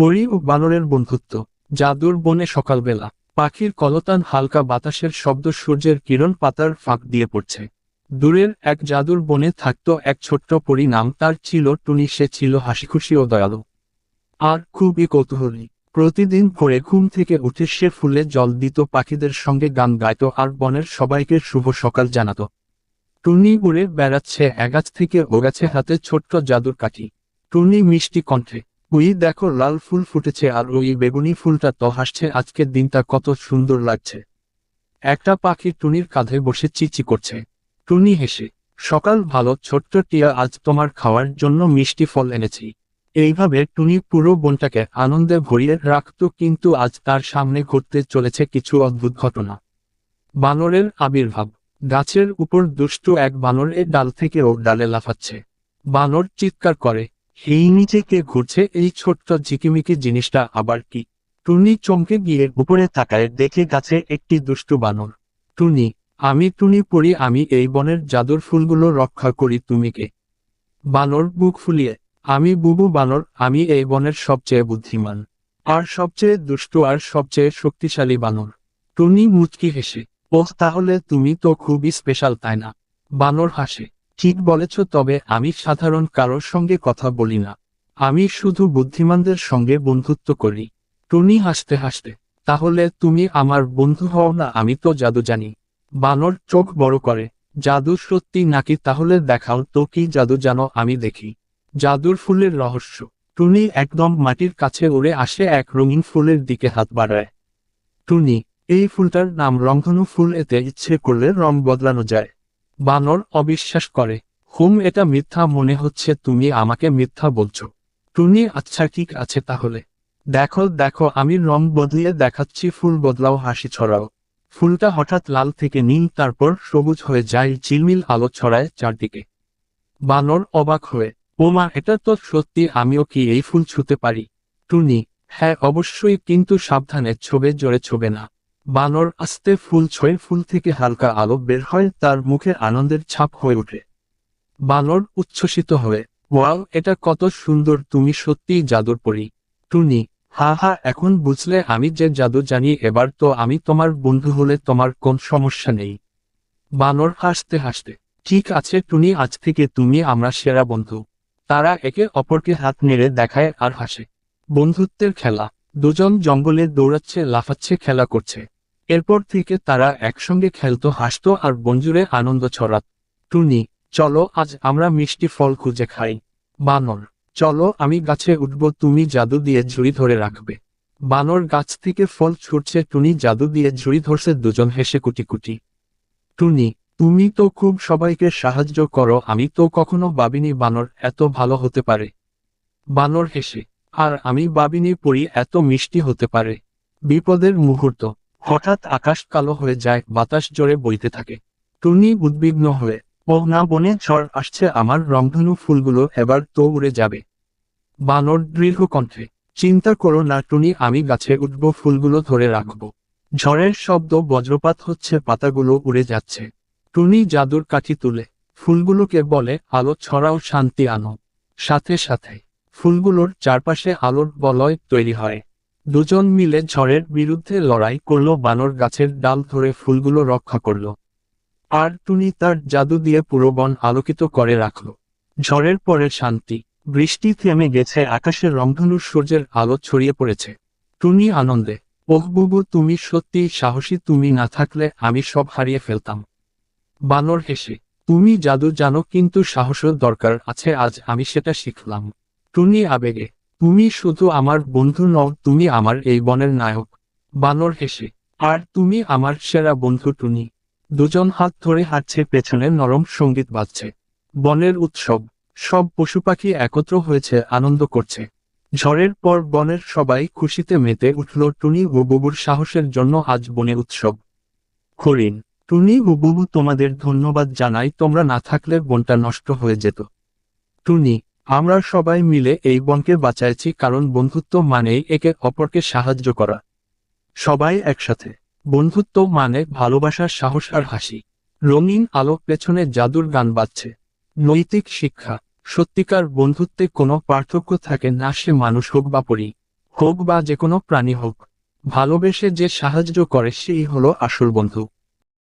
পরি ও বানরের বন্ধুত্ব, জাদুর বনে সকালবেলা, পাখির কলতান হালকা বাতাসের শব্দ সূর্যের কিরণ পাতার ফাঁক দিয়ে পড়ছে। দূরের এক জাদুর বনে থাকত এক ছোট্ট পরি নাম তার ছিল টুনি, সে ছিল হাসিখুশি ও দয়ালু। আর খুবই কৌতূহলী। প্রতিদিন ভোরে ঘুম থেকে উঠে সে ফুলে জল দিত, পাখিদের সঙ্গে গান গাইত আর বনের সবাইকে শুভ সকাল জানাত। টুনি উড়ে বেড়াচ্ছে, এগাছ থেকে ওগাছে হাতে ছোট্ট জাদুর কাঠি। টুনি মিষ্টি কণ্ঠে উই দেখো লাল ফুল ফুটেছে আর ওই বেগুনি ফুলটা তো হাসছে, আজকের দিনটা কত সুন্দর লাগছে। একটা পাখি টুনির কাঁধে বসে চিচি করছে। টুনি হেসে, সকাল ভালো, ছোট্ট টিয়া, আজ তোমার খাওয়ার জন্য মিষ্টি ফল এনেছি। এইভাবে টুনি পুরো বনটাকে আনন্দে ভরিয়ে রাখত, কিন্তু আজ তার সামনে ঘটতে চলেছে কিছু অদ্ভুত ঘটনা। বানরের আবির্ভাব, গাছের উপর দুষ্ট এক বানর এ ডাল থেকে ও ডালে লাফাচ্ছে। বানর চিৎকার করে এই নিচে ঘুরছে, এই ছোট্ট ঝিকিমিকি জিনিসটা আবার কি? টুনি চমকে গিয়ে উপরে তাকায়, দেখে গাছে একটি দুষ্টু বানর। টুনি, আমি টুনি পড়ি, আমি এই বনের জাদুর ফুলগুলো রক্ষা করি তুমিকে। বানর বুক ফুলিয়ে, আমি বুবু বানর, আমি এই বনের সবচেয়ে বুদ্ধিমান। আর সবচেয়ে দুষ্টু, আর সবচেয়ে শক্তিশালী বানর। টুনি মুচকি হেসে, ওহ, তাহলে তুমি তো খুবই স্পেশাল তাই না? বানর হাসে ঠিক বলেছ, তবে আমি সাধারণ কারোর সঙ্গে কথা বলি না। আমি শুধু বুদ্ধিমানদের সঙ্গে বন্ধুত্ব করি। টুনি হাসতে হাসতে, তাহলে তুমি আমার বন্ধু হও না, আমি তো জাদু জানি। বানর চোখ বড় করে, জাদু সত্যি নাকি? তাহলে দেখাও তো কি জাদু জানো, আমি দেখি। জাদুর ফুলের রহস্য। টুনি একদম মাটির কাছে উড়ে আসে, এক রঙিন ফুলের দিকে হাত বাড়ায়। টুনি, এই ফুলটার নাম রংধনু ফুল, এতে ইচ্ছে করলে রং বদলানো যায়। বানর অবিশ্বাস করে, হুম, এটা মিথ্যা মনে হচ্ছে, তুমি আমাকে মিথ্যা বলছো। টুনি আচ্ছা ঠিক আছে তাহলে। দেখো দেখো, আমি রং বদলিয়ে দেখাচ্ছি, ফুল বদলাও, হাসি ছড়াও। ফুলটা হঠাৎ লাল থেকে নীল, তারপর সবুজ হয়ে যায় চিলমিল আলো ছড়ায় চারদিকে। বানর অবাক হয়ে, ও মা, এটা তো সত্যি, আমিও কি এই ফুল ছুতে পারি? টুনি হ্যাঁ অবশ্যই, কিন্তু সাবধানে, ছোবে, জোরে ছোবে না। বানর আস্তে ফুল ছয়ে ফুল থেকে হালকা আলো বের হয়, তার মুখে আনন্দের ছাপ হয়ে ওঠে। বানর উচ্ছ্বসিত হয়ে। ওয়াও, এটা কত সুন্দর, তুমি সত্যিই জাদুর পরি। টুনি, হা হা, এখন বুঝলে আমি যে জাদু জানি, এবার তো আমি তোমার বন্ধু হলে তোমার কোন সমস্যা নেই। বানর হাসতে হাসতে, ঠিক আছে টুনি, আজ থেকে তুমি আমরা সেরা বন্ধু। তারা একে অপরকে হাত নেড়ে দেখায় আর হাসে। বন্ধুত্বের খেলা। দুজন জঙ্গলে দৌড়াচ্ছে, লাফাচ্ছে, খেলা করছে। এরপর থেকে তারা একসঙ্গে খেলতো, হাসত আর বঞ্জুরে আনন্দ ছড়াত। টুনি, চলো আজ আমরা মিষ্টি ফল খুঁজে খাই। বানর, চলো আমি গাছে উঠব, তুমি জাদু দিয়ে ঝুড়ি ধরে রাখবে। বানর গাছ থেকে ফল ছুটছে, টুনি জাদু দিয়ে ঝুড়ি ধরছে, দুজন হেসে কুটি কুটি টুনি, তুমি তো খুব সবাইকে সাহায্য করো, আমি তো কখনো ভাবিনি বানর এত ভালো হতে পারে। বানর হেসে আর আমি ভাবিনি পড়ি এত মিষ্টি হতে পারে। বিপদের মুহূর্ত। হঠাৎ আকাশ কালো হয়ে যায়, বাতাস জোরে বইতে থাকে। টুনি উদ্বিগ্ন হয়ে ও না বনে ঝড় আসছে, আমার রংধনু ফুলগুলো এবার তো উড়ে যাবে। বানর দৃঢ় কণ্ঠে, চিন্তা করো না টুনি, আমি গাছে উঠব, ফুলগুলো ধরে রাখব। ঝড়ের শব্দ বজ্রপাত হচ্ছে, পাতাগুলো উড়ে যাচ্ছে। টুনি জাদুর কাঠি তুলে, ফুলগুলোকে বলে, আলো ছড়াও, শান্তি আনো। সাথে সাথে ফুলগুলোর চারপাশে আলোর বলয় তৈরি হয়। দুজন মিলে ঝড়ের বিরুদ্ধে লড়াই করল, বানর গাছের ডাল ধরে ফুলগুলো রক্ষা করল। আর টুনি তার জাদু দিয়ে পুরো বন আলোকিত করে রাখল। ঝড়ের পরে শান্তি, বৃষ্টি থেমে গেছে, আকাশের রংধনুর সূর্যের আলো ছড়িয়ে পড়েছে। টুনি আনন্দে, ওহ বুবু, তুমি সত্যি সাহসী, তুমি না থাকলে আমি সব হারিয়ে ফেলতাম। বানর হেসে, তুমি জাদু জানো, কিন্তু সাহসের দরকার আছে, আজ আমি সেটা শিখলাম। টুনি আবেগে, তুমি শুধু আমার বন্ধু নও, তুমি আমার এই বনের নায়ক। বানর হেসে, আর তুমি আমার সেরা বন্ধু টুনি। দুজন হাত ধরে হাঁটছে, পেছনে নরম সংগীত বাজছে। বনের উৎসব, সব পশু পাখি একত্র হয়েছে, আনন্দ করছে। ঝড়ের পর বনের সবাই খুশিতে মেতে উঠল টুনি ও বুবুর সাহসের জন্য আজ বনে উৎসব। হরিণ, টুনি ও বুবু তোমাদের ধন্যবাদ জানাই, তোমরা না থাকলে বনটা নষ্ট হয়ে যেত। টুনি আমরা সবাই মিলে এই বনকে বাঁচাইছি কারণ বন্ধুত্ব মানেই একে অপরকে সাহায্য করা। সবাই একসাথে। বন্ধুত্ব মানে ভালোবাসার সাহস আর হাসি। রঙিন আলো পেছনে জাদুর গান বাজছে। নৈতিক শিক্ষা। সত্যিকার বন্ধুত্বে কোনো পার্থক্য থাকে না, সে মানুষ হোক বা পরি, হোক বা যে কোনো প্রাণী হোক। ভালোবেসে যে সাহায্য করে, সেই হলো আসল বন্ধু।